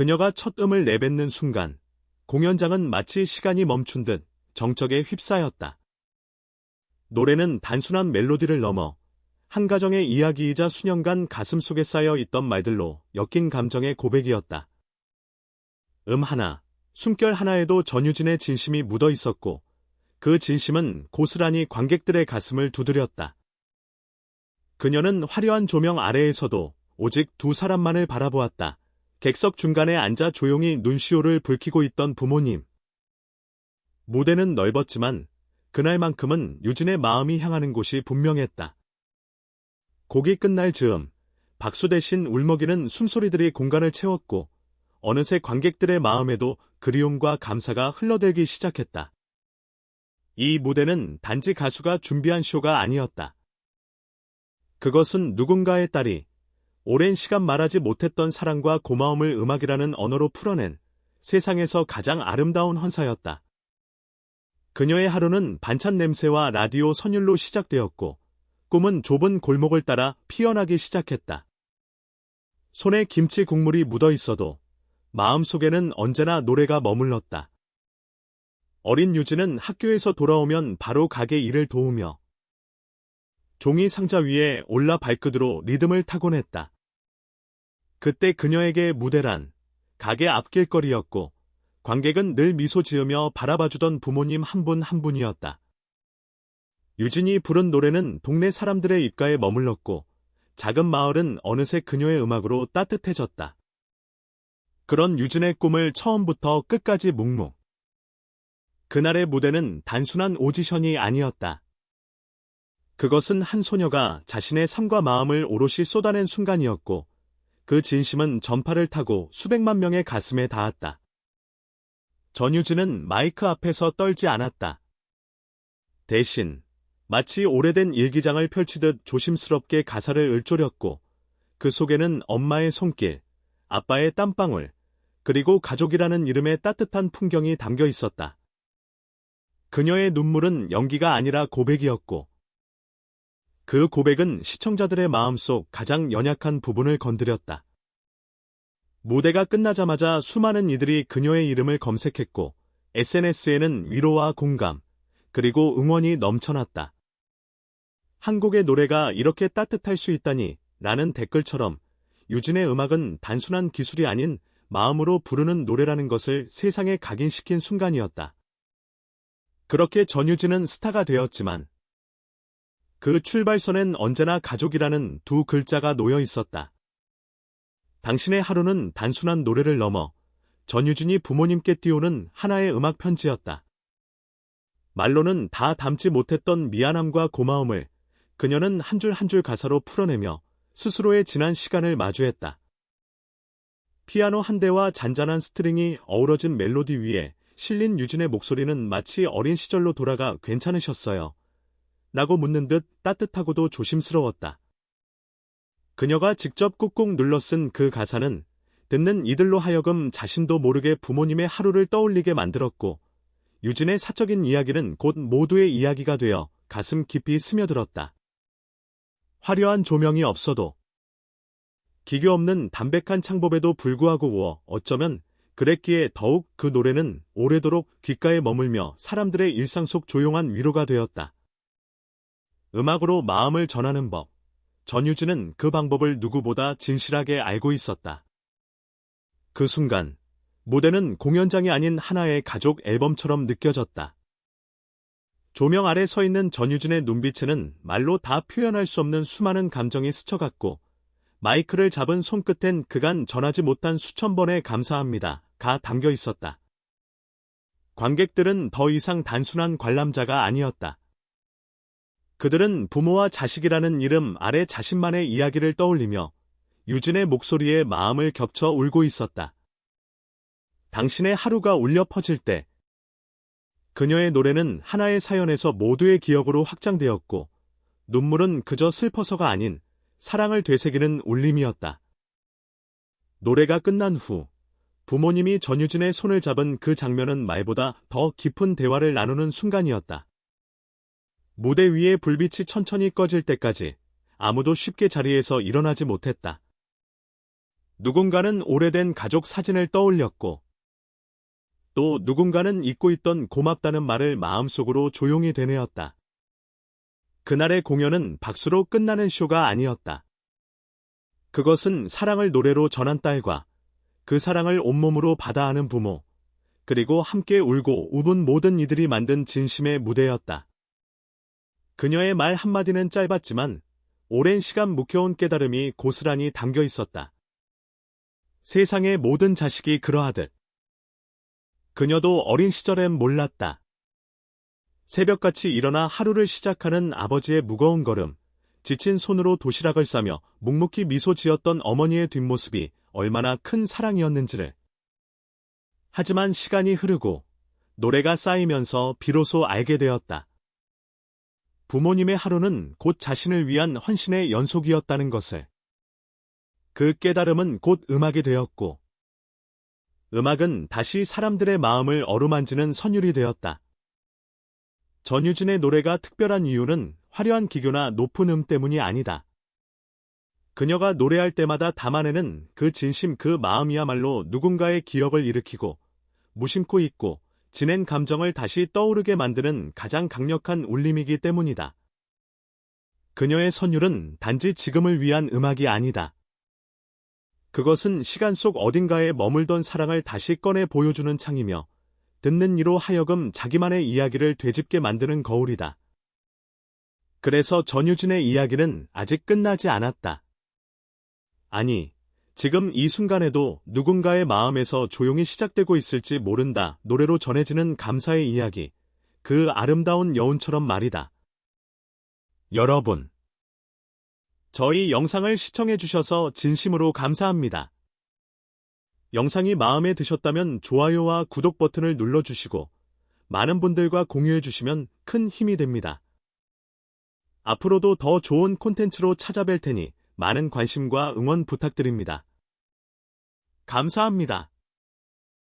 그녀가 첫 음을 내뱉는 순간 공연장은 마치 시간이 멈춘 듯 정적에 휩싸였다. 노래는 단순한 멜로디를 넘어 한 가정의 이야기이자 수년간 가슴 속에 쌓여 있던 말들로 엮인 감정의 고백이었다. 음 하나, 숨결 하나에도 전유진의 진심이 묻어 있었고 그 진심은 고스란히 관객들의 가슴을 두드렸다. 그녀는 화려한 조명 아래에서도 오직 두 사람만을 바라보았다. 객석 중간에 앉아 조용히 눈시울을 붉히고 있던 부모님. 무대는 넓었지만 그날만큼은 유진의 마음이 향하는 곳이 분명했다. 곡이 끝날 즈음 박수 대신 울먹이는 숨소리들이 공간을 채웠고 어느새 관객들의 마음에도 그리움과 감사가 흘러들기 시작했다. 이 무대는 단지 가수가 준비한 쇼가 아니었다. 그것은 누군가의 딸이 오랜 시간 말하지 못했던 사랑과 고마움을 음악이라는 언어로 풀어낸 세상에서 가장 아름다운 헌사였다. 그녀의 하루는 반찬 냄새와 라디오 선율로 시작되었고 꿈은 좁은 골목을 따라 피어나기 시작했다. 손에 김치 국물이 묻어 있어도 마음속에는 언제나 노래가 머물렀다. 어린 유진은 학교에서 돌아오면 바로 가게 일을 도우며 종이 상자 위에 올라 발끝으로 리듬을 타곤 했다. 그때 그녀에게 무대란 가게 앞길거리였고 관객은 늘 미소 지으며 바라봐주던 부모님 한분한 분이었다. 유진이 부른 노래는 동네 사람들의 입가에 머물렀고 작은 마을은 어느새 그녀의 음악으로 따뜻해졌다. 그런 유진의 꿈을 처음부터 끝까지 묵묵. 그날의 무대는 단순한 오디션이 아니었다. 그것은 한 소녀가 자신의 삶과 마음을 오롯이 쏟아낸 순간이었고 그 진심은 전파를 타고 수백만 명의 가슴에 닿았다. 전유진은 마이크 앞에서 떨지 않았다. 대신 마치 오래된 일기장을 펼치듯 조심스럽게 가사를 읊조렸고 그 속에는 엄마의 손길, 아빠의 땀방울, 그리고 가족이라는 이름의 따뜻한 풍경이 담겨 있었다. 그녀의 눈물은 연기가 아니라 고백이었고 그 고백은 시청자들의 마음속 가장 연약한 부분을 건드렸다. 무대가 끝나자마자 수많은 이들이 그녀의 이름을 검색했고 SNS에는 위로와 공감, 그리고 응원이 넘쳐났다. 한국의 노래가 이렇게 따뜻할 수 있다니 라는 댓글처럼 유진의 음악은 단순한 기술이 아닌 마음으로 부르는 노래라는 것을 세상에 각인시킨 순간이었다. 그렇게 전유진은 스타가 되었지만 그 출발선엔 언제나 가족이라는 두 글자가 놓여 있었다. 당신의 하루는 단순한 노래를 넘어 전유진이 부모님께 띄우는 하나의 음악 편지였다. 말로는 다 담지 못했던 미안함과 고마움을 그녀는 한 줄 한 줄 가사로 풀어내며 스스로의 지난 시간을 마주했다. 피아노 한 대와 잔잔한 스트링이 어우러진 멜로디 위에 실린 유진의 목소리는 마치 어린 시절로 돌아가 괜찮으셨어요. 라고 묻는 듯 따뜻하고도 조심스러웠다. 그녀가 직접 꾹꾹 눌러 쓴 그 가사는 듣는 이들로 하여금 자신도 모르게 부모님의 하루를 떠올리게 만들었고 유진의 사적인 이야기는 곧 모두의 이야기가 되어 가슴 깊이 스며들었다. 화려한 조명이 없어도 기교 없는 담백한 창법에도 불구하고 어쩌면 그랬기에 더욱 그 노래는 오래도록 귓가에 머물며 사람들의 일상 속 조용한 위로가 되었다. 음악으로 마음을 전하는 법. 전유진은 그 방법을 누구보다 진실하게 알고 있었다. 그 순간, 무대는 공연장이 아닌 하나의 가족 앨범처럼 느껴졌다. 조명 아래 서 있는 전유진의 눈빛에는 말로 다 표현할 수 없는 수많은 감정이 스쳐갔고, 마이크를 잡은 손끝엔 그간 전하지 못한 수천 번의 감사합니다. 가 담겨 있었다. 관객들은 더 이상 단순한 관람자가 아니었다. 그들은 부모와 자식이라는 이름 아래 자신만의 이야기를 떠올리며 유진의 목소리에 마음을 겹쳐 울고 있었다. 당신의 하루가 울려 퍼질 때 그녀의 노래는 하나의 사연에서 모두의 기억으로 확장되었고 눈물은 그저 슬퍼서가 아닌 사랑을 되새기는 울림이었다. 노래가 끝난 후 부모님이 전유진의 손을 잡은 그 장면은 말보다 더 깊은 대화를 나누는 순간이었다. 무대 위에 불빛이 천천히 꺼질 때까지 아무도 쉽게 자리에서 일어나지 못했다. 누군가는 오래된 가족 사진을 떠올렸고, 또 누군가는 잊고 있던 고맙다는 말을 마음속으로 조용히 되뇌었다. 그날의 공연은 박수로 끝나는 쇼가 아니었다. 그것은 사랑을 노래로 전한 딸과 그 사랑을 온몸으로 받아하는 부모, 그리고 함께 울고 웃은 모든 이들이 만든 진심의 무대였다. 그녀의 말 한마디는 짧았지만 오랜 시간 묵혀온 깨달음이 고스란히 담겨 있었다. 세상의 모든 자식이 그러하듯. 그녀도 어린 시절엔 몰랐다. 새벽같이 일어나 하루를 시작하는 아버지의 무거운 걸음, 지친 손으로 도시락을 싸며 묵묵히 미소 지었던 어머니의 뒷모습이 얼마나 큰 사랑이었는지를. 하지만 시간이 흐르고 노래가 쌓이면서 비로소 알게 되었다. 부모님의 하루는 곧 자신을 위한 헌신의 연속이었다는 것을. 그 깨달음은 곧 음악이 되었고, 음악은 다시 사람들의 마음을 어루만지는 선율이 되었다. 전유진의 노래가 특별한 이유는 화려한 기교나 높은 음 때문이 아니다. 그녀가 노래할 때마다 담아내는 그 진심 그 마음이야말로 누군가의 기억을 일으키고 무심코 잊고 지낸 감정을 다시 떠오르게 만드는 가장 강력한 울림이기 때문이다. 그녀의 선율은 단지 지금을 위한 음악이 아니다. 그것은 시간 속 어딘가에 머물던 사랑을 다시 꺼내 보여주는 창이며 듣는 이로 하여금 자기만의 이야기를 되짚게 만드는 거울이다. 그래서 전유진의 이야기는 아직 끝나지 않았다. 아니, 지금 이 순간에도 누군가의 마음에서 조용히 시작되고 있을지 모른다. 노래로 전해지는 감사의 이야기. 그 아름다운 여운처럼 말이다. 여러분. 저희 영상을 시청해주셔서 진심으로 감사합니다. 영상이 마음에 드셨다면 좋아요와 구독 버튼을 눌러주시고 많은 분들과 공유해주시면 큰 힘이 됩니다. 앞으로도 더 좋은 콘텐츠로 찾아뵐 테니 많은 관심과 응원 부탁드립니다. 감사합니다.